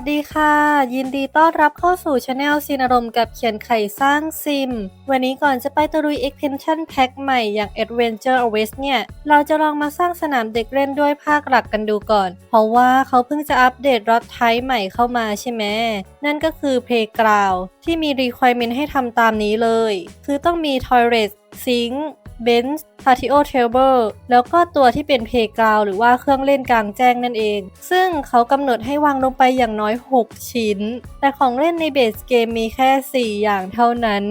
วัสดีค่ะ ยินดีต้อนรับเข้าสู่ช anel ซีนอารมณ์กับเขียนไข่สร้างซิม วันนี้ก่อนจะไปตะลุย extension pack ใหม่อย่าง Adventure West เนี่ย เราจะลองมาสร้างสนามเด็กเล่นด้วยภาคหลักกันดูก่อน เพราะว่าเขาเพิ่งจะอัปเดตรอดไทป์ใหม่เข้ามาใช่ไหมนั่นก็คือ Playground ที่มี requirement ให้ทำตามนี้เลย คือต้องมี toilet sink เบนซ์พา t ิโอเทเบิลแล้วก็ตัวที่เป็นเพกาวหรือว่าเครื่องเล่นกลางแจ้งนั่นเอง ซึ่งเขากำหนดให้วางลงไปอย่างน้อย 6 ชิ้น แต่ของเล่นในเบสเกมมีแค่ 4 อย่างเท่านั้น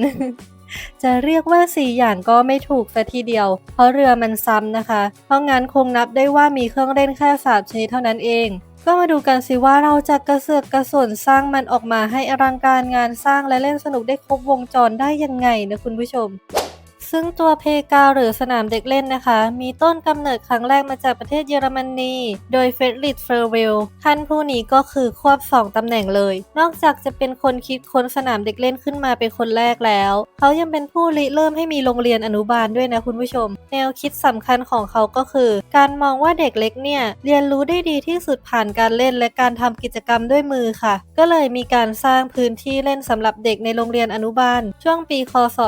จะเรียกว่า 4 อย่างก็ไม่ถูกซะทีเดียว เพราะเรือมันซ้ำนะคะ เพราะงั้นคงนับได้ว่ามีเครื่องเล่นแค่3ชนิดเท่านั้นเอง ก็มาดูกันสิว่าเราจะกระเสือกกระสนสร้างมันออกมาให้อลังการงานสร้างและเล่นสนุกได้ครบวงจรได้ยังไงนะคุณผู้ชม ซึ่งตัวเพกาหรือสนามเด็กเล่นนะคะ มีต้นกำเนิดครั้งแรกมาจากประเทศเยอรมนี โดยเฟรดริชเฟอร์เวลท่านผู้นี้ก็คือควบสองตำแหน่งเลย นอกจากจะเป็นคนคิดค้นสนามเด็กเล่นขึ้นมาเป็นคนแรกแล้ว เขายังเป็นผู้ริเริ่มให้มีโรงเรียนอนุบาลด้วยนะคุณผู้ชม แนวคิดสำคัญของเขาก็คือ การมองว่าเด็กเล็กเนี่ยเรียนรู้ได้ดีที่สุดผ่านการเล่นและการทำกิจกรรมด้วยมือค่ะ ก็เลยมีการสร้างพื้นที่เล่นสำหรับเด็กในโรงเรียนอนุบาล ช่วงปีคศ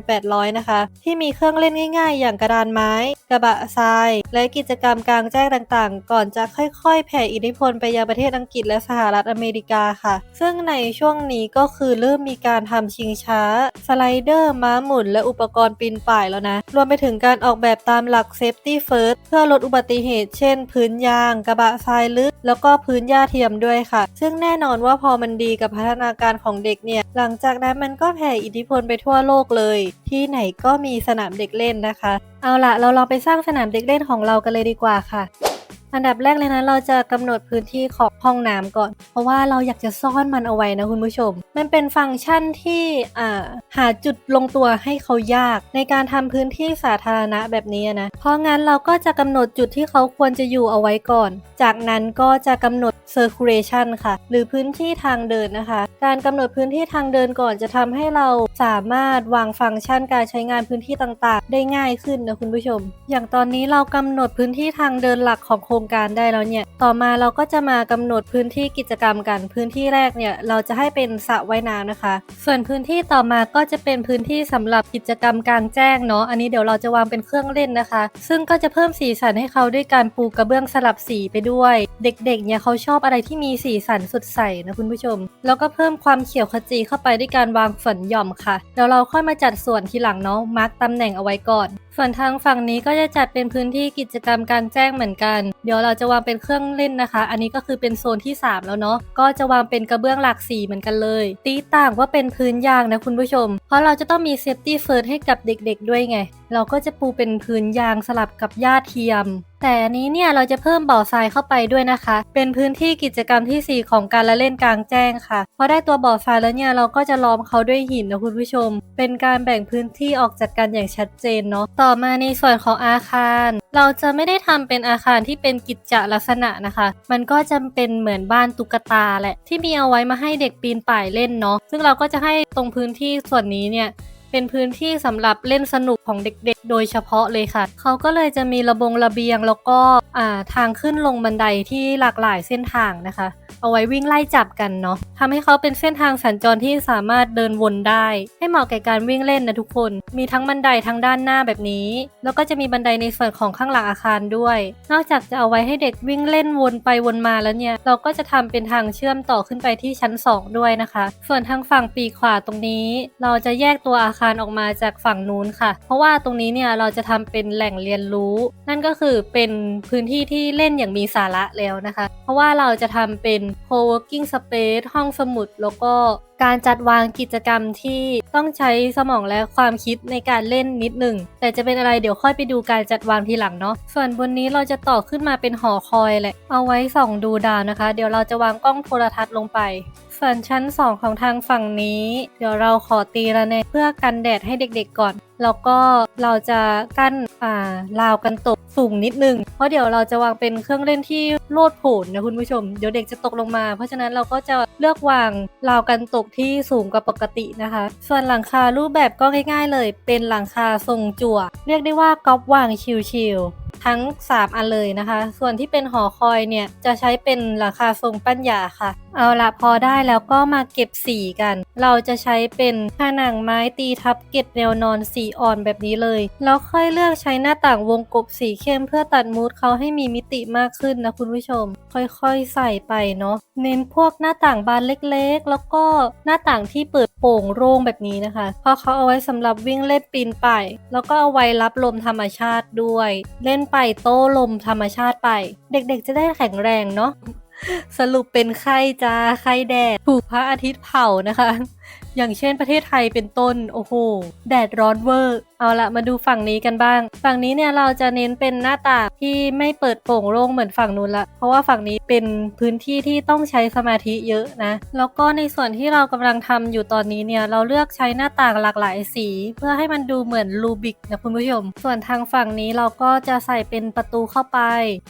1800 นะคะที่มีเครื่องเล่นง่ายๆ อย่างกระดานไม้ กระบะทราย และกิจกรรมกลางแจ้งต่างๆ ก่อนจะค่อยๆ แผ่อิทธิพลไปยังประเทศอังกฤษและสหรัฐอเมริกาค่ะ ซึ่งในช่วงนี้ก็คือเริ่มมีการทำชิงช้า สไลเดอร์ ม้าหมุน และอุปกรณ์ปีนป่ายแล้วนะ รวมไปถึงการออกแบบตามหลัก Safety First เพื่อลดอุบัติเหตุ เช่น พื้นยาง กระบะทรายลึก แล้วก็พื้นหญ้าเทียมด้วยค่ะ ซึ่งแน่นอนว่าพอมันดีกับพัฒนาการของเด็กเนี่ย หลังจากนั้นมันก็แผ่อิทธิพลไปทั่วโลกเลย ที่ไหนก็มีสนามเด็กเล่นนะคะ เอาล่ะเราลองไปสร้างสนามเด็กเล่นของเรากันเลยดีกว่าค่ะ อันดับแรกเลยนะเราจะกำหนดพื้นที่ของห้องน้ำก่อน เพราะว่าเราอยากจะซ่อนมันเอาไว้นะคุณผู้ชม มันเป็นฟังก์ชันที่หาจุดลงตัวให้เขายาก ในการทำพื้นที่สาธารณะแบบนี้นะ เพราะงั้นเราก็จะกำหนดจุดที่เขาควรจะอยู่เอาไว้ก่อน จากนั้นก็จะกำหนด circulation ค่ะ หรือพื้นที่ทางเดินนะคะ การกำหนดพื้นที่ทางเดินก่อนจะทำให้เราสามารถวางฟังก์ชันการใช้งานพื้นที่ต่างๆ ได้ง่ายขึ้นนะคุณผู้ชม อย่างตอนนี้เรากำหนดพื้นที่ทางเดินหลักของโครงการได้แล้วเนี่ย ต่อมาเราก็จะมากำหนดพื้นที่กิจกรรมกัน พื้นที่แรกเนี่ยเราจะให้เป็นสระว่ายน้ำนะคะ ส่วนพื้นที่ต่อมาก็จะเป็นพื้นที่สำหรับกิจกรรมกลางแจ้งเนาะ อันนี้เดี๋ยวเราจะวางเป็นเครื่องเล่นนะคะ ซึ่งก็จะเพิ่มสีสันให้เขาด้วยการปูกระเบื้องสลับสีไปด้วย เด็กๆเนี่ยเขาชอบอะไรที่มีสีสันสดใสนะคุณผู้ชม แล้วก็เพิ่มความเขียวขจีเข้าไปด้วยการวางฝนหย่อมค่ะ เดี๋ยวเราค่อยมาจัดส่วนทีหลังเนาะ มาร์กตำแหน่งเอาไว้ก่อนส่วนทางฝั่งนี้ก็จะจัดเป็นพื้นที่กิจกรรมกลางแจ้งเหมือนกัน เดี๋ยวเราจะวางเป็นเครื่องเล่นนะคะ อันนี้ก็คือเป็นโซนที่ 3 แล้วเนาะ ก็จะวางเป็นกระเบื้องหลากสีเหมือนกันเลย ตีต่างว่าเป็นพื้นยางนะคุณผู้ชม เพราะเราจะต้องมีเซฟตี้เฟิร์สให้กับเด็กๆด้วยไง เราก็จะปูเป็นพื้นยางสลับกับหญ้าเทียม แต่อันนี้เนี่ยเราจะเพิ่มบ่อทรายเข้าไปด้วยนะคะ เป็นพื้นที่กิจกรรมที่ 4 ของการละเล่นกลางแจ้งค่ะพอได้ตัวบ่อทรายแล้วเนี่ยเราก็จะล้อมเขาด้วยหินนะคุณผู้ชม เป็นการแบ่งพื้นที่ออกจากกันอย่างชัดเจนเนาะต่อมาในส่วนของอาคาร เราจะไม่ได้ทำเป็นอาคารที่เป็นกิจจลักษณะนะคะ มันก็จะเป็นเหมือนบ้านตุ๊กตาแหละที่มีเอาไว้มาให้เด็กปีนป่ายเล่นเนาะซึ่งเราก็จะให้ตรงพื้นที่ส่วนนี้เนี่ย เป็นพื้นที่สำหรับเล่นสนุกของเด็กๆ โดยเฉพาะเลยค่ะ เขาก็เลยจะมีระบงระเบียงแล้วก็ทางขึ้นลงบันไดที่หลากหลายเส้นทางนะคะ เอาไว้วิ่งไล่จับกันเนาะทำให้เขาเป็นเส้นทางสัญจรที่สามารถเดินวนได้ ให้เหมาะแก่การวิ่งเล่นนะทุกคน มีทั้งบันไดทั้งด้านหน้าแบบนี้ แล้วก็จะมีบันไดในส่วนของข้างหลังอาคารด้วย นอกจากจะเอาไว้ให้เด็กวิ่งเล่นวนไปวนมาแล้วเนี่ย เราก็จะทำเป็นทางเชื่อมต่อขึ้นไปที่ชั้น 2 ด้วยนะคะ ส่วนทางฝั่งปีกขวาตรงนี้ เราจะแยกตัวอาคารออกมาจากฝั่งนู้นค่ะ เพราะว่าตรงนี้เนี่ยเราจะทำเป็นแหล่งเรียนรู้ นั่นก็คือเป็นพื้นที่ที่เล่นอย่างมีสาระแล้วนะคะ เพราะว่าเราจะทำเป็น co-working space ห้องสมุดแล้วก็การจัดวางกิจกรรมที่ต้องใช้สมองและความคิดในการเล่นนิดหนึ่ง แต่จะเป็นอะไรเดี๋ยวค่อยไปดูการจัดวางทีหลังเนาะส่วนบนนี้เราจะต่อขึ้นมาเป็นหอคอยแหละเอาไว้ส่องดูดาวนะคะ เดี๋ยวเราจะวางกล้องโทรทัศน์ลงไป ส่วนชั้น 2 ของทางฝั่งนี้ เดี๋ยวเราขอตีระแนงเพื่อกันแดดให้เด็กๆก่อน แล้วก็เราจะกั้นอ่าราวกันตกสูงนิดนึง เพราะเดี๋ยวเราจะวางเป็นเครื่องเล่นที่โลดโผนนะคุณผู้ชม เดี๋ยวเด็กจะตกลงมา เพราะฉะนั้นเราก็จะเลือกวางราวกันตกที่สูงกว่าปกตินะคะ ส่วนหลังคารูปแบบก็ง่าย ๆ เลย เป็นหลังคาทรงจั่ว เรียกได้ว่าก๊อปวางชิลๆทั้ง 3 อันเลยนะคะ ส่วนที่เป็นหอคอยเนี่ย จะใช้เป็นหลังคาทรงปั้นหยาค่ะ เอาละพอได้แล้วก็มาเก็บสีกัน เราจะใช้เป็นผนังไม้ตีทับเก็บแนวนอนสีอ่อนแบบนี้เลย แล้วค่อยเลือกใช้หน้าต่างวงกบสีเข้มเพื่อตัดมูดเขาให้มีมิติมากขึ้นนะคุณผู้ชม ค่อยๆใส่ไปเนาะเน้นพวกหน้าต่างบานเล็กๆ แล้วก็หน้าต่างที่เปิดโป่งโล่งแบบนี้นะคะ เพราะเขาเอาไว้สำหรับวิ่งเล่นปีนป่ายแล้วก็เอาไว้รับลมธรรมชาติด้วย เล่นไปโต้ลมธรรมชาติไป เด็กๆจะได้แข็งแรงเนาะสรุปเป็นไข้จ้าไข้แดดถูกพระอาทิตย์เผานะคะอย่างเช่นประเทศไทยเป็นต้น โอ้โห แดดร้อนเวอร์ เอาละมาดูฝั่งนี้กันบ้าง ฝั่งนี้เนี่ยเราจะเน้นเป็นหน้าต่างที่ไม่เปิดโปร่งโล่งเหมือนฝั่งนู้นละ เพราะว่าฝั่งนี้เป็นพื้นที่ที่ต้องใช้สมาธิเยอะนะ แล้วก็ในส่วนที่เรากำลังทำอยู่ตอนนี้เนี่ยเราเลือกใช้หน้าต่างหลากหลายสี เพื่อให้มันดูเหมือนรูบิกนะคุณผู้ชม ส่วนทางฝั่งนี้เราก็จะใส่เป็นประตูเข้าไป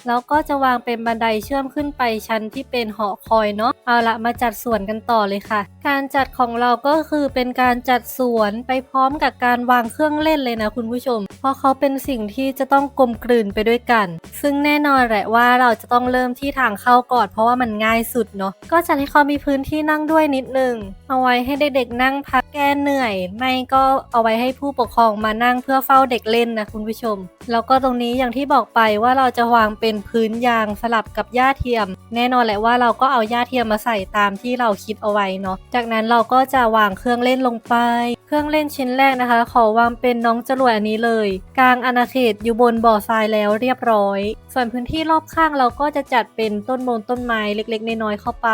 แล้วก็จะวางเป็นบันไดเชื่อมขึ้นไปชั้นที่เป็นหอคอยเนาะ เอาละมาจัดส่วนกันต่อเลยค่ะ การจัดของเราก็คือเป็นการจัดสวนไปพร้อมกับการวางเครื่องเล่นเลยนะคุณผู้ชม เพราะเขาเป็นสิ่งที่จะต้องกลมกลืนไปด้วยกัน ซึ่งแน่นอนแหละว่าเราจะต้องเริ่มที่ทางเข้าก่อนเพราะว่ามันง่ายสุดเนาะก็จัดให้เขามีพื้นที่นั่งด้วยนิดนึงเอาไว้ให้เด็กๆนั่งพักแก้เหนื่อย ไม่ก็เอาไว้ให้ผู้ปกครองมานั่งเพื่อเฝ้าเด็กเล่นนะคุณผู้ชม แล้วก็ตรงนี้อย่างที่บอกไปว่าเราจะวางเป็นพื้นยางสลับกับหญ้าเทียม แน่นอนแหละว่าเราก็เอาหญ้าเทียมมาใส่ตามที่เราคิดเอาไว้เนาะจากนั้นเราก็จะวางเครื่องเล่นลงไป เครื่องเล่นชิ้นแรกนะคะ ขอวางเป็นน้องจรวดอันนี้เลย กลางอาณาเขตอยู่บนบ่อทรายแล้วเรียบร้อยส่วนพื้นที่รอบข้างเราก็จะจัดเป็นต้นมงต้นไม้เล็กๆน้อยๆเข้าไป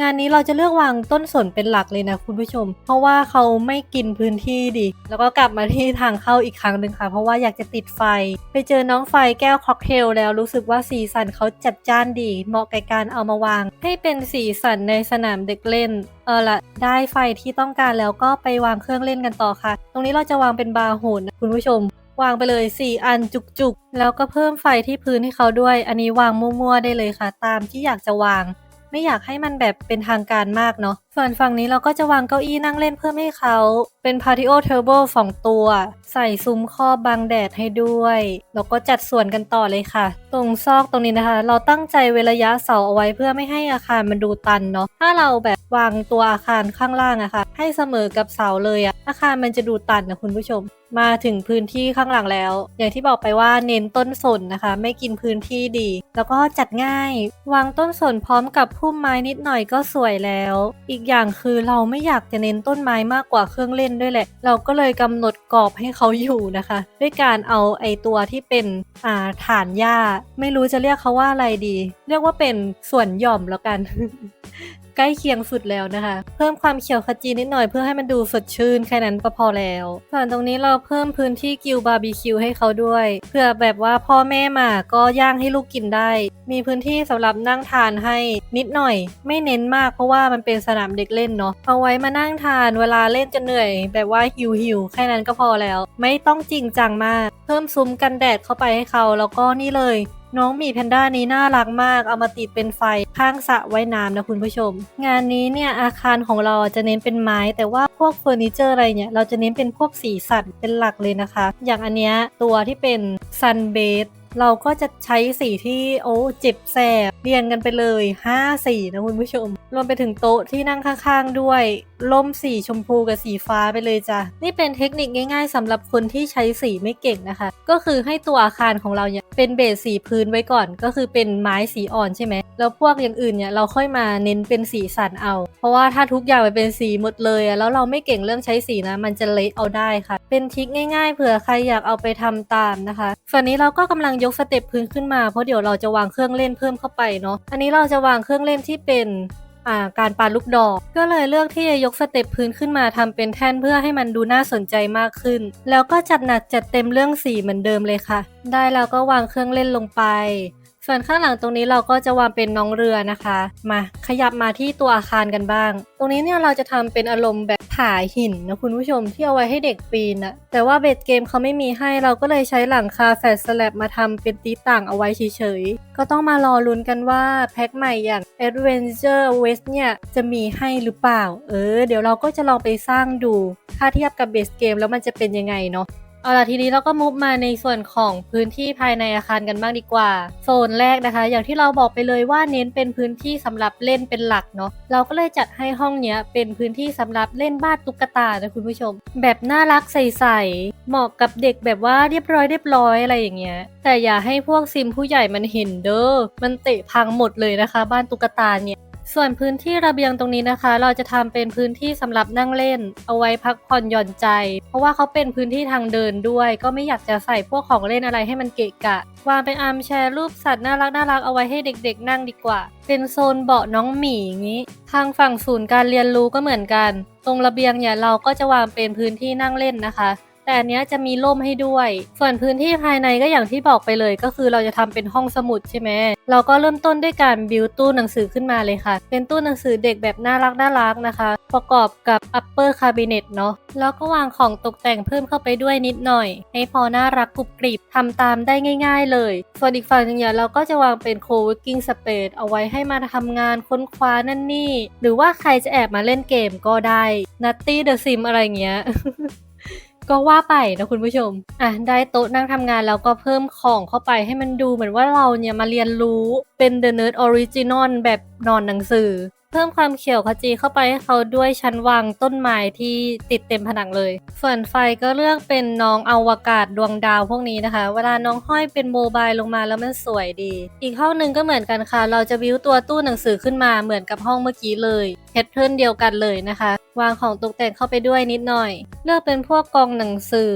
งานนี้เราจะเลือกวางต้นสนเป็นหลักเลยนะคุณผู้ชม เพราะว่าเขาไม่กินพื้นที่ดิ แล้วก็กลับมาที่ทางเข้าอีกครั้งหนึ่งค่ะ เพราะว่าอยากจะติดไฟ ไปเจอน้องไฟแก้วค็อกเทลแล้วรู้สึกว่าสีสันเขาจัดจ้านดี เหมาะกับการเอามาวาง ให้เป็นสีสันในสนามเด็กเล่นเออละได้ไฟที่ต้องการแล้วก็ไปวางเครื่องเล่นกันต่อค่ะ ตรงนี้เราจะวางเป็นบาร์โหนนะคุณผู้ชม วางไปเลย 4 อันจุกๆ แล้วก็เพิ่มไฟที่พื้นให้เขาด้วย อันนี้วางมั่วๆได้เลยค่ะ ตามที่อยากจะวาง ไม่อยากให้มันแบบเป็นทางการมากเนาะส่วนฝั่งนี้เราก็จะวางเก้าอี้นั่งเล่นเพิ่มให้เขา เป็น Patio Table สองตัว ใส่ซุ้มครอบบังแดดให้ด้วย แล้วก็จัดส่วนกันต่อเลยค่ะ ตรงซอกตรงนี้นะคะ เราตั้งใจเวลระยะเสาเอาไว้เพื่อไม่ให้อาคารมันดูตันเนาะถ้าเราแบบวางตัวอาคารข้างล่างอะค่ะ ให้เสมอกับเสาเลยอะอาคารมันจะดูตันนะคุณผู้ชม มาถึงพื้นที่ข้างหลังแล้ว อย่างที่บอกไปว่าเน้นต้นสนนะคะ ไม่กินพื้นที่ดี แล้วก็จัดง่าย วางต้นสนพร้อมกับพุ่มไม้นิดหน่อยก็สวยแล้ว อีกอย่างคือเราไม่อยากจะเน้นต้นไม้มากกว่าเครื่องเล่นด้วยแหละ เราก็เลยกำหนดกรอบให้เขาอยู่นะคะ ด้วยการเอาไอตัวที่เป็นอ่าฐานหญ้า ไม่รู้จะเรียกเขาว่าอะไรดี เรียกว่าเป็นส่วนหย่อมแล้วกัน ใกล้เคียงสุดแล้วนะคะ เพิ่มความเขียวขจีนิดหน่อยเพื่อให้มันดูสดชื่นแค่นั้นก็พอแล้วส่วนตรงนี้เราเพิ่มพื้นที่กิวบาร์บีคิวให้เขาด้วยเพื่อแบบว่าพ่อแม่มาก็ย่างให้ลูกกินได้ มีพื้นที่สำหรับนั่งทานให้นิดหน่อย ไม่เน้นมากเพราะว่ามันเป็นสนามเด็กเล่นเนาะเอาไว้มานั่งทานเวลาเล่นจะเหนื่อย แบบว่าหิวหิวแค่นั้นก็พอแล้ว ไม่ต้องจริงจังมาก เพิ่มซุ้มกันแดดเข้าไปให้เขาแล้วก็นี่เลย น้องหมีแพนด้านี้น่ารักมาก เอามาติดเป็นไฟข้างสระว่ายน้ำนะคุณผู้ชม งานนี้เนี่ยอาคารของเราจะเน้นเป็นไม้ แต่ว่าพวกเฟอร์นิเจอร์อะไรเนี่ยเราจะเน้นเป็นพวกสีสันเป็นหลักเลยนะคะ อย่างอันเนี้ยตัวที่เป็นซันเบส เราก็จะใช้สีที่โอ้เจ็บแสบเรียงกันไปเลย 5 สีนะคุณผู้ชม รวมไปถึงโต๊ะที่นั่งข้างๆ ด้วยล่มสีชมพูกับสีฟ้าไปเลยจ้ะ นี่เป็นเทคนิคง่าย ๆสำหรับคนที่ใช้สีไม่เก่งนะคะ ก็คือให้ตัวอาคารของเราเนี่ยเป็นเบสสีพื้นไว้ก่อน ก็คือเป็นไม้สีอ่อนใช่ไหมแล้วพวกอย่างอื่นเนี่ยเราค่อยมาเน้นเป็นสีสันเอา เพราะว่าถ้าทุกอย่างมันเป็นสีหมดเลยอะแล้วเราไม่เก่งเรื่องใช้สีนะ มันจะเละเอาได้ค่ะ เป็นทิคง่าย ๆ เผื่อใครอยากเอาไปทำตามนะคะส่วนนี้เราก็กำลังยกสเต็ปพื้นขึ้นมา เพราะเดี๋ยวเราจะวางเครื่องเล่นเพิ่มเข้าไปเนาะ อันนี้เราจะวางเครื่องเล่นที่เป็นการปาลูกดอก ก็เลยเลือกที่จะยกสเต็ปพื้นขึ้นมาทำเป็นแท่นเพื่อให้มันดูน่าสนใจมากขึ้น แล้วก็จัดหนักจัดเต็มเรื่องสีเหมือนเดิมเลยค่ะ ได้แล้วก็วางเครื่องเล่นลงไป ส่วนข้างหลังตรงนี้เราก็จะวางเป็นน้องเรือนะคะ มาขยับมาที่ตัวอาคารกันบ้าง ตรงนี้เนี่ยเราจะทำเป็นอารมณ์แบบ ผาหินนะคุณผู้ชมที่เอาไว้ให้เด็กปีนนะแต่ว่าเบสเกมเขาไม่มีให้เราก็เลยใช้หลังคาแฟลตสแลบมาทำเป็นตีต่างเอาไว้เฉยๆ ก็ต้องมารอลุ้นกันว่าแพ็คใหม่อย่าง Adventure West เนี่ยจะมีให้หรือเปล่า เออ เดี๋ยวเราก็จะลองไปสร้างดู ถ้าเทียบกับเบสเกมแล้วมันจะเป็นยังไงเนาะ เอาล่ะทีนี้เราก็มุฟมาในส่วนของพื้นที่ภายในอาคารกันบ้างดีกว่า โซนแรกนะคะ อย่างที่เราบอกไปเลยว่าเน้นเป็นพื้นที่สำหรับเล่นเป็นหลักเนาะเราก็เลยจัดให้ห้องเนี้ยเป็นพื้นที่สำหรับเล่นบ้านตุ๊กตานะคุณผู้ชม แบบน่ารักใสๆเหมาะกับเด็กแบบว่าเรียบร้อยเรียบร้อยอะไรอย่างเงี้ยแต่อย่าให้พวกซิมผู้ใหญ่มันเห็นเด้อมันเตะพังหมดเลยนะคะ บ้านตุ๊กตาเนี่ย ส่วนพื้นที่ระเบียงตรงนี้นะคะ เราจะทำเป็นพื้นที่สำหรับนั่งเล่น เอาไว้พักผ่อนหย่อนใจ เพราะว่าเขาเป็นพื้นที่ทางเดินด้วย ก็ไม่อยากจะใส่พวกของเล่นอะไรให้มันเกะกะ วางเป็นอาร์มแชร์รูปสัตว์น่ารักน่ารักเอาไว้ให้เด็ก ๆ นั่งดีกว่า เป็นโซนเบาะน้องหมีอย่างนี้ ทางฝั่งศูนย์การเรียนรู้ก็เหมือนกัน ตรงระเบียงเนี่ยเราก็จะวางเป็นพื้นที่นั่งเล่นนะคะ แต่อันเนี้ยจะมีร่มให้ด้วย ส่วนพื้นที่ภายในก็อย่างที่บอกไปเลย ก็คือเราจะทำเป็นห้องสมุดใช่ไหมเราก็เริ่มต้นด้วยการบิวตู้หนังสือขึ้นมาเลยค่ะ เป็นตู้หนังสือเด็กแบบน่ารักน่ารักนะคะ ประกอบกับ upper cabinet เนาะแล้วก็วางของตกแต่งเพิ่มเข้าไปด้วยนิดหน่อย ให้พอน่ารักกรุบกริบทำตามได้ง่าย ๆ เลย ส่วนอีกฝั่งหนึงเนี่ยเราก็จะวางเป็น co-working space เอาไว้ให้มาทำงานค้นคว้านั่นนี่ หรือว่าใครจะแอบมาเล่นเกมก็ได้ Nutty the Sim อะไรเงี้ย ก็ว่าไปนะคุณผู้ชม อะได้โต๊ะนั่งทำงานแล้วก็เพิ่มของเข้าไปให้มันดูเหมือนว่าเราเนี่ยมาเรียนรู้เป็น The Nerd Original แบบนอนหนังสือ พิ่มความเขียวขจีเข้าไปให้เขาด้วยชั้นวางต้นไม้ที่ติดเต็มผนังเลยส่วนไฟก็เลือกเป็นน้องอวกาศดวงดาวพวกนี้นะคะ เวลาน้องห้อยเป็นโมบายลงมาแล้วมันสวยดี อีกห้องหนึ่งก็เหมือนกันค่ะ เราจะบิวตัวตู้หนังสือขึ้นมาเหมือนกับห้องเมื่อกี้เลยแพทเทิร์นเดียวกันเลยนะคะ วางของตกแต่งเข้าไปด้วยนิดหน่อย เลือกเป็นพวกกองหนังสือ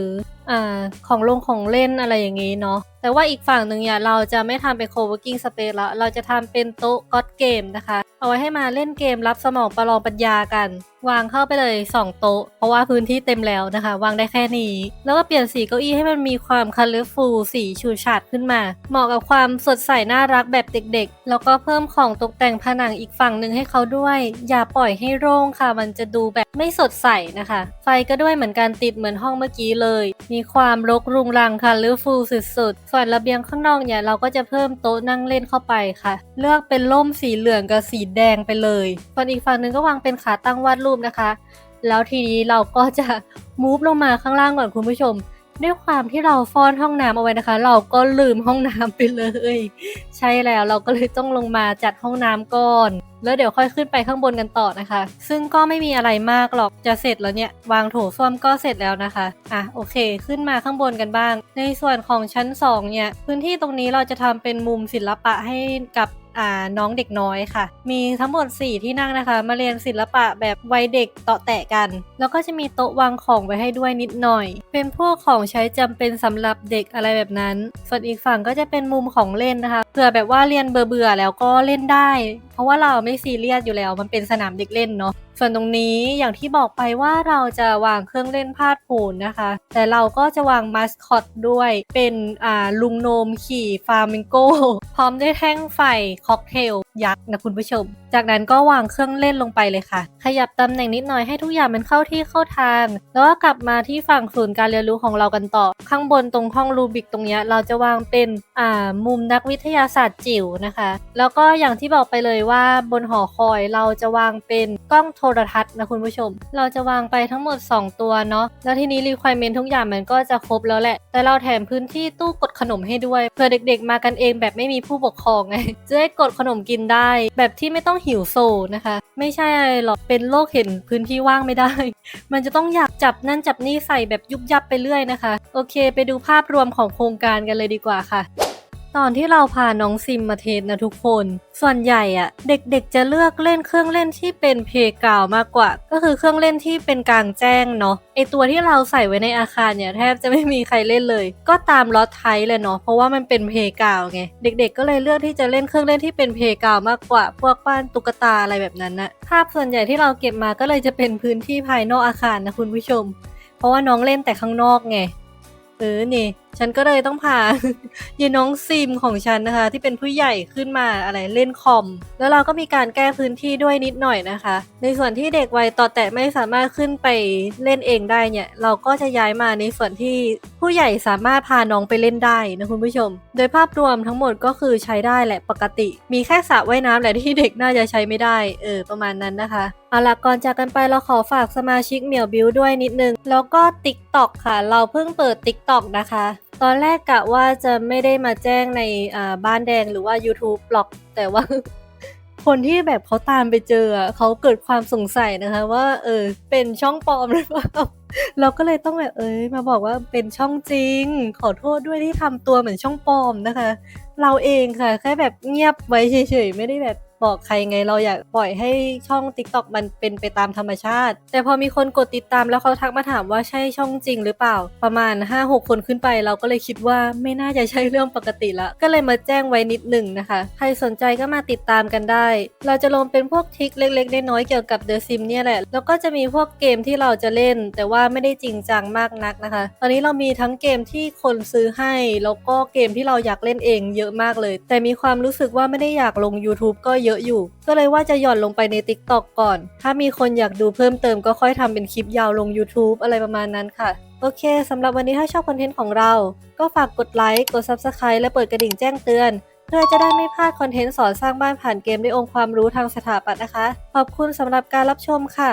อ่าของลงของเล่นอะไรอย่างนี้เนาะแต่ว่าอีกฝั่งหนึ่งเนี่ยเราจะไม่ทำเป็นโคเวกิ้งสเตทแล้วเราจะทำเป็นโต๊ะก็อดเกมนะคะ เอาไว้ให้มาเล่นเกมรับสมองประลองปัญญากัน วางเข้าไปเลย 2 โต๊ะ เพราะว่าพื้นที่เต็มแล้วนะคะ วางได้แค่นี้ แล้วก็เปลี่ยนสีเก้าอี้ให้มันมีความ colorful สีฉูดฉาดขึ้นมา เหมาะกับความสดใสน่ารักแบบเด็กๆ แล้วก็เพิ่มของตกแต่งผนังอีกฝั่งหนึ่งให้เขาด้วย อย่าปล่อยให้โล่งค่ะ มันจะดูแบบไม่สดใสนะคะ ไฟก็ด้วยเหมือนกันติดเหมือนห้องเมื่อกี้เลย มีความรกรุงรังค่ะ colorful สุดๆ ส่วนระเบียงข้างนอกเนี่ยเราก็จะเพิ่มโต๊ะนั่งเล่นเข้าไปค่ะ เลือกเป็นร่มสีเหลืองกับสีแดงไปเลยส่วนอีกฝั่งหนึ่งก็วางเป็นขาตั้งวาดรูปนะคะ แล้วทีนี้เราก็จะมูฟลงมาข้างล่างก่อนคุณผู้ชม ด้วยความที่เราฟ้อนห้องน้ำเอาไว้นะคะ เราก็ลืมห้องน้ำไปเลย ใช่แล้วเราก็เลยต้องลงมาจัดห้องน้ำก่อน แล้วเดี๋ยวค่อยขึ้นไปข้างบนกันต่อนะคะ ซึ่งก็ไม่มีอะไรมากหรอกจะเสร็จแล้วเนี่ยวางโถส้วมก็เสร็จแล้วนะคะอะโอเค ขึ้นมาข้างบนกันบ้าง ในส่วนของชั้น 2 เนี่ย พื้นที่ตรงนี้เราจะทำเป็นมุมศิลปะให้กับ น้องเด็กน้อยค่ะ มีทั้งหมด 4 ที่นั่งนะคะ มาเรียนศิลปะแบบวัยเด็กเตาะแตะกัน แล้วก็จะมีโต๊ะวางของไว้ให้ด้วยนิดหน่อย เป็นพวกของใช้จำเป็นสำหรับเด็กอะไรแบบนั้น ส่วนอีกฝั่งก็จะเป็นมุมของเล่นนะคะเผื่อแบบว่าเรียนเบื่อๆแล้วก็เล่นได้ เพราะว่าเราไม่ซีเรียสอยู่แล้วมันเป็นสนามเด็กเล่นเนาะ ส่วนตรงนี้อย่างที่บอกไปว่าเราจะวางเครื่องเล่นพาดโผนนะคะ แต่เราก็จะวางมาสคอตด้วยเป็นอ่าลุงโนมขี่ฟาร์มิงโกพร้อมด้วยแท่งไฟค็อกเทลยักษ์นะคุณผู้ชม จากนั้นก็วางเครื่องเล่นลงไปเลยค่ะ ขยับตำแหน่งนิดหน่อยให้ทุกอย่างมันเข้าที่เข้าทาง แล้วก็กลับมาที่ฝั่งศูนย์การเรียนรู้ของเรากันต่อ ข้างบนตรงห้องรูบิกตรงเนี้ยเราจะวางเป็นอ่ามุมนักวิทยาศาสตร์จิ๋วนะคะ แล้วก็อย่างที่บอกไปเลยว่าบนหอคอยเราจะวางเป็นกล้องโทรทัศน์นะคุณผู้ชม เราจะวางไปทั้งหมด 2 ตัวเนาะแล้วทีนี้ requirement ทุกอย่างมันก็จะครบแล้วแหละ แต่เราแถมพื้นที่ตู้กดขนมให้ด้วยเผื่อเด็กๆ มากันเองแบบไม่มีผู้ปกครองไงจะได้กดขนมกินได้ แบบที่ไม่ต้องหิวโซนะคะ ไม่ใช่อะไรหรอกเป็นโรคเห็นพื้นที่ว่างไม่ได้ มันจะต้องอยากจับนั่นจับนี่ใส่แบบยุบยับไปเรื่อยนะคะ โอเค ไปดูภาพรวมของโครงการกันเลยดีกว่าค่ะ ตอนที่เราพาน้องซิมมาเทสนะทุกคน ส่วนใหญ่อะเด็กๆจะเลือกเล่นเครื่องเล่นที่เป็นเพลกาวมากกว่า ก็คือเครื่องเล่นที่เป็นกลางแจ้งเนาะไอตัวที่เราใส่ไว้ในอาคารเนี่ยแทบจะไม่มีใครเล่นเลย ก็ตามล็อตไทป์เลยเนาะเพราะว่ามันเป็นเพลกาวไงเด็ก ๆ ก็เลยเลือกที่จะเล่นเครื่องเล่นที่เป็นเพลกาวมากกว่า พวกบ้านตุ๊กตาอะไรแบบนั้นนะภาพส่วนใหญ่ที่เราเก็บมาก็เลยจะเป็นพื้นที่ภายนอกอาคารนะคุณผู้ชม เพราะว่าน้องเล่นแต่ข้างนอกไงเออนี่ ฉันก็เลยต้องพายายน้องซิมของฉันนะคะ ที่เป็นผู้ใหญ่ขึ้นมาอะไรเล่นคอม แล้วเราก็มีการแก้พื้นที่ด้วยนิดหน่อยนะคะ ในส่วนที่เด็กวัยต่อแต่ไม่สามารถขึ้นไปเล่นเองได้เนี่ย เราก็จะย้ายมาในส่วนที่ผู้ใหญ่สามารถพาน้องไปเล่นได้นะคุณผู้ชม โดยภาพรวมทั้งหมดก็คือใช้ได้แหละปกติ มีแค่สระว่ายน้ำแหละที่เด็กน่าจะใช้ไม่ได้เออประมาณนั้นนะคะเอาละก่อนจากกันไปเราขอฝากสมาชิกเหมียวบิวด้วยนิดนึง แล้วก็ TikTok ค่ะ เราเพิ่งเปิด TikTok นะคะ ตอนแรกกะว่าจะไม่ได้มาแจ้งในอ่าบ้านแดงหรือว่า YouTube หรอกแต่ว่า คนที่แบบเขาตามไปเจออะเขาเกิดความสงสัยนะคะ ว่า เออ เป็นช่องปลอมหรือเปล่า เราก็เลยต้องแบบเอ้ยมาบอกว่าเป็นช่องจริง ขอโทษด้วยที่ทำตัวเหมือนช่องปลอมนะคะ เราเองค่ะ แค่แบบเงียบไว้เฉยๆ ไม่ได้แบบ บอกใครไงเราอยากปล่อยให้ช่อง TikTok มันเป็นไปตามธรรมชาติ แต่พอมีคนกดติดตามแล้วเขาทักมาถามว่าใช่ช่องจริงหรือเปล่า ประมาณ 5-6 คนขึ้นไปเราก็เลยคิดว่าไม่น่าจะใช่เรื่องปกติละ ก็เลยมาแจ้งไว้นิดหนึ่งนะคะ ใครสนใจก็มาติดตามกันได้ เราจะลงเป็นพวกทริคเล็กๆน้อยๆเกี่ยวกับ The Sim เนี่ยแหละ แล้วก็จะมีพวกเกมที่เราจะเล่น แต่ว่าไม่ได้จริงจังมากนักนะคะ ตอนนี้เรามีทั้งเกมที่คนซื้อให้แล้วก็เกมที่เราอยากเล่นเองเยอะมากเลย แต่มีความรู้สึกว่าไม่ได้อยากลง YouTube ก็เยอะอยู่ ก็เลยว่าจะหย่อนลงไปใน TikTok ก่อน ถ้ามีคนอยากดูเพิ่มเติมก็ค่อยทำเป็นคลิปยาวลง YouTube อะไรประมาณนั้นค่ะ โอเคสำหรับวันนี้ถ้าชอบคอนเทนต์ของเรา ก็ฝากกดไลค์ กด Subscribe และเปิดกระดิ่งแจ้งเตือนเพื่อจะได้ไม่พลาดคอนเทนต์สอนสร้างบ้านผ่านเกมด้วยองค์ความรู้ทางสถาปัตย์นะคะ ขอบคุณสำหรับการรับชมค่ะ